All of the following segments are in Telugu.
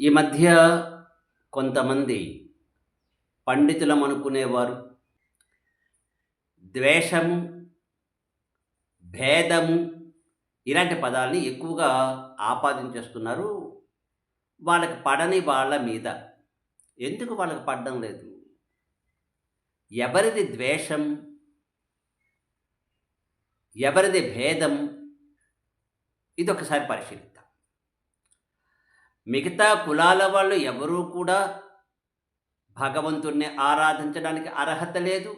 ఈ మధ్య కొంతమంది పండితులం అనుకునేవారు ద్వేషము భేదము ఇలాంటి పదాలని ఎక్కువగా ఆపాదించేస్తున్నారు వాళ్ళకి పడని వాళ్ళ మీద. ఎందుకు వాళ్ళకి పడడం లేదు? ఎవరిది ద్వేషం? ఎవరిది భేదం? ఇది ఒకసారి పరిశీలి. మిగతా కులాల వాళ్ళు ఎవరూ కూడా భగవంతుణ్ణి ఆరాధించడానికి అర్హత లేదు.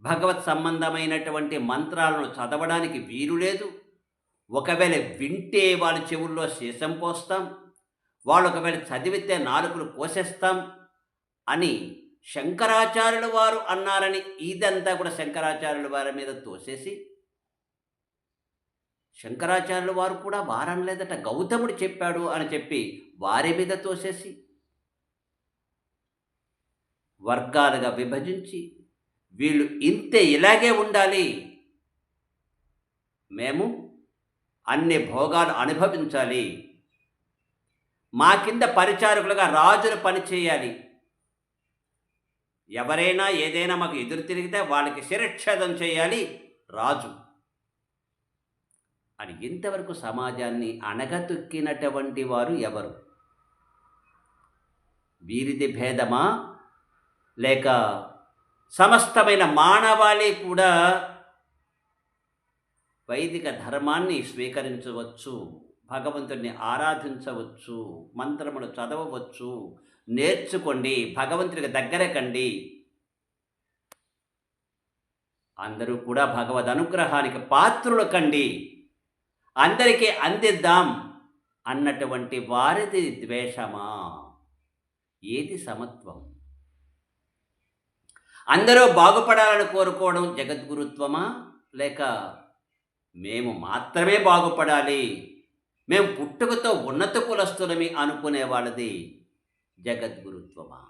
భగవత్ సంబంధమైనటువంటి మంత్రాలను చదవడానికి వీలు లేదు. ఒకవేళ వింటే వాళ్ళ చెవుల్లో శేషం పోస్తాం. వాళ్ళు ఒకవేళ చదివితే నాలుకలు కోసేస్తాం అని శంకరాచార్యుల వారు అన్నారని ఇదంతా కూడా శంకరాచార్యుల వారి మీద తోసేసి శంకరాచార్యుల వారు కూడా వారనలేదట గౌతముడు చెప్పాడు అని చెప్పి వారి మీద తోసేసి వర్గాలుగా విభజించి వీళ్ళు ఇంతే ఇలాగే ఉండాలి. మేము అన్ని భోగాలు అనుభవించాలి. మా కింద పరిచారకులుగా రాజులు పని చేయాలి. ఎవరైనా ఏదైనా మాకు ఎదురు తిరిగితే వాళ్ళకి శిరఛేదం చేయాలి రాజు. అని ఇంతవరకు సమాజాన్ని అణగతొక్కినటువంటి వారు ఎవరు? వీరిది భేదమా? లేక సమస్తమైన మానవాళి కూడా వైదిక ధర్మాన్ని స్వీకరించవచ్చు భగవంతుడిని ఆరాధించవచ్చు మంత్రములు చదవవచ్చు నేర్చుకోండి భగవంతుడికి దగ్గరకండి. అందరూ కూడా భగవద్ అనుగ్రహానికి పాత్రులు కండి అందరికీ అందిద్దాం అన్నటువంటి వారిది ద్వేషమా? ఏది సమత్వం? అందరూ బాగుపడాలని కోరుకోవడం జగద్గురుత్వమా? లేక మేము మాత్రమే బాగుపడాలి మేము పుట్టుకతో ఉన్నత కులస్తులమి అనుకునే వాళ్ళది జగద్గురుత్వమా?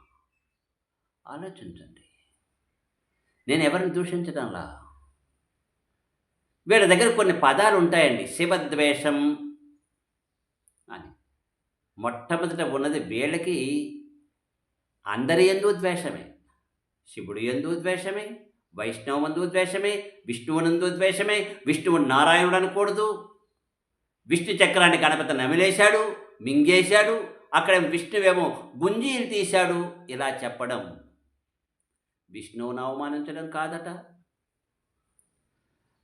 ఆలోచించండి. నేను ఎవరిని దూషించడంలా? వీళ్ళ దగ్గర కొన్ని పదాలు ఉంటాయండి. శివద్వేషం అని. మొట్టమొదట ఉన్నది వీళ్ళకి అందరి ఎందు ద్వేషమే. శివుడు ఎందు ద్వేషమే వైష్ణవందు ద్వేషమే విష్ణువునందు ద్వేషమే విష్ణువు నారాయణుడు అనకూడదు. విష్ణు చక్రాన్ని గణపతి నమిలేశాడు మింగేశాడు అక్కడ విష్ణువేమో గుంజీలు తీశాడు ఇలా చెప్పడం. విష్ణువును అవమానించడం కాదట.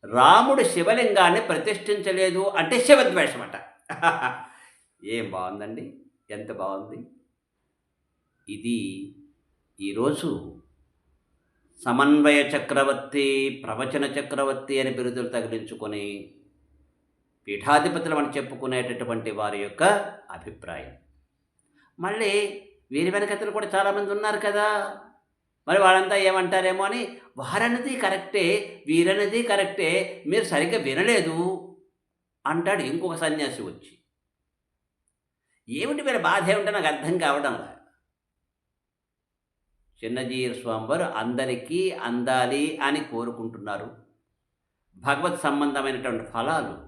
రాముడు శివలింగాన్ని ప్రతిష్ఠించలేదు అంటే శివద్వేషమట. ఏం బాగుందండి? ఎంత బాగుంది? ఇది ఈరోజు సమన్వయ చక్రవర్తి ప్రవచన చక్రవర్తి అని బిరుదులు తగిలించుకొని పీఠాధిపతులు అని చెప్పుకునేటటువంటి వారి యొక్క అభిప్రాయం. మళ్ళీ వీరి వెనకతలు కూడా చాలామంది ఉన్నారు కదా. మరి వాళ్ళంతా ఏమంటారేమో అని వారన్నది కరెక్టే వీరన్నది కరెక్టే మీరు సరిగ్గా వినలేదు. అంటాడు ఇంకొక సన్యాసి వచ్చి. ఏమిటి వీళ్ళ బాధ ఏమిటో నాకు అర్థం కావడం లేదు. చిన్నజీర స్వామి వారు అందరికీ అందాలి అని కోరుకుంటున్నారు. భగవత్ సంబంధమైనటువంటి ఫలాలు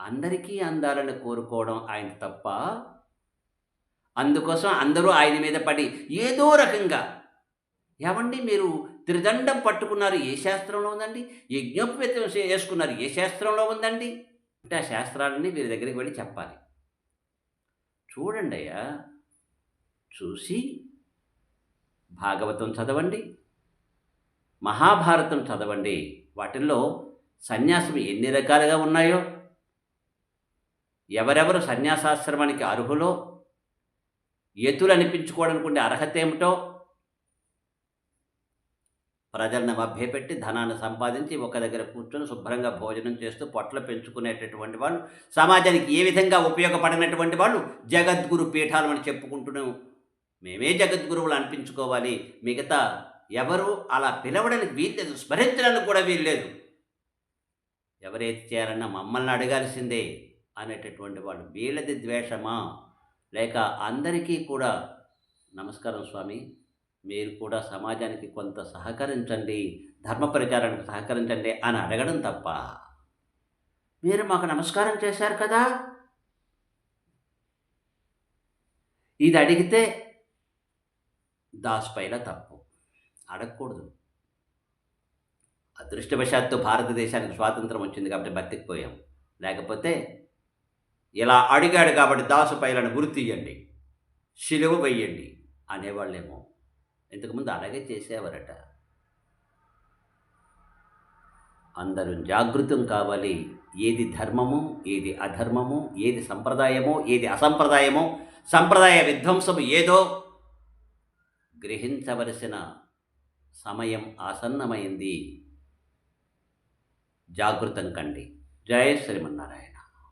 అందరికీ అందాలని కోరుకోవడం ఆయన తప్ప అందుకోసం అందరూ ఆయన మీద పడి ఏదో రకంగా ఏమండి మీరు త్రిదండం పట్టుకున్నారు? ఏ శాస్త్రంలో ఉందండి? యజ్ఞోపేతం వేసుకున్నారు ఏ శాస్త్రంలో ఉందండి? అంటే ఆ శాస్త్రాలన్నీ వీరి దగ్గరికి వెళ్ళి చెప్పాలి. చూడండి అయ్యా చూసి భాగవతం చదవండి మహాభారతం చదవండి. వాటిల్లో సన్యాసం ఎన్ని రకాలుగా ఉన్నాయో? ఎవరెవరు సన్యాసాశ్రమానికి అర్హులో? ఎతులు అనిపించుకోవడానికి అర్హత ఏమిటో ప్రజలను మభ్యపెట్టి ధనాన్ని సంపాదించి ఒక దగ్గర కూర్చొని శుభ్రంగా భోజనం చేస్తూ పొట్ల పెంచుకునేటటువంటి వాళ్ళు సమాజానికి ఏ విధంగా ఉపయోగపడినటువంటి వాళ్ళు జగద్గురు పీఠాలు అని చెప్పుకుంటున్నాం మేమే జగద్గురువులు అనిపించుకోవాలి. మిగతా ఎవరు అలా పిలవడానికి వీల్లేదు స్మరించడానికి కూడా వీల్లేదు ఎవరైతే చేయాలన్నా మమ్మల్ని అడగాల్సిందే అనేటటువంటి వాళ్ళు. వీళ్ళది ద్వేషమా? లేక అందరికీ కూడా నమస్కారం స్వామి. మీరు కూడా సమాజానికి కొంత సహకరించండి ధర్మ ప్రచారానికి సహకరించండి అని అడగడం తప్ప మీరు మాకు నమస్కారం చేశారు కదా? ఇది అడిగితే దాసుపైన తప్పు. అడగకూడదు. అదృష్టవశాత్తు భారతదేశానికి స్వాతంత్రం వచ్చింది కాబట్టి బతికిపోయాం. లేకపోతే ఇలా అడిగాడు కాబట్టి దాసు పైలను గురి తీయండి శిలువ వెయ్యండి అనేవాళ్ళేమో. ఇంతకుముందు అలాగే చేసేవారట. అందరూ జాగృతం కావాలి. ఏది ధర్మము ఏది అధర్మము ఏది సంప్రదాయమో ఏది అసంప్రదాయమో సంప్రదాయ విధ్వంసము ఏదో గ్రహించవలసిన సమయం ఆసన్నమైంది. జాగృతం కండి. జయ శ్రీమన్నారాయణ.